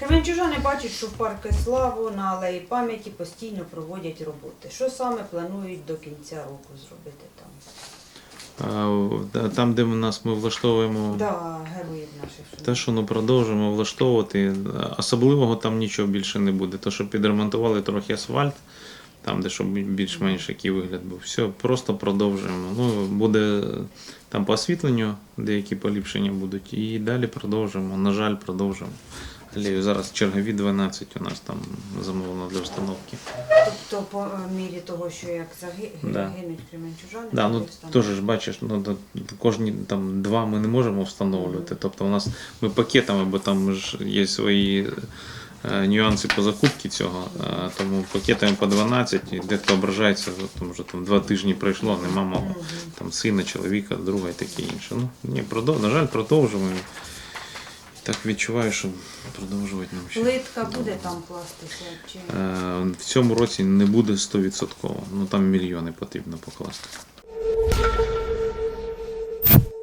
Кременчужани бачать, що в парку Славу на алеї пам'яті постійно проводять роботи. Що саме планують до кінця року зробити там? А, Там, де в нас ми влаштовуємо Да, героїв наших. те, що ну, продовжуємо влаштовувати. Особливого там нічого більше не буде. То, що підремонтували трохи асфальт, там, де щоб більш-менш який вигляд був. Все, просто продовжуємо. Ну, буде там по освітленню деякі поліпшення будуть. І далі продовжуємо. На жаль, продовжуємо. Алею зараз чергові 12 у нас там замовлено для встановки. Тобто по е, мірі того, що як заги- Да. загинуть кременчужани, Да, ну теж ж бачиш, ну кожні там два ми не можемо встановлювати. Тобто у нас ми пакетами, бо там ж є свої е, нюанси по закупці цього. е, тому пакетами по 12, і дехто ображається, тому що там два тижні пройшло, нема мало. Там сина, чоловіка, друга і таке інше. Ну ні, продов... на жаль, продовжуємо. Так відчуваю, що продовжувати нам ще. Плитка буде там кластися чи Е, В цьому році не буде 100%. Ну там мільйони потрібно покласти.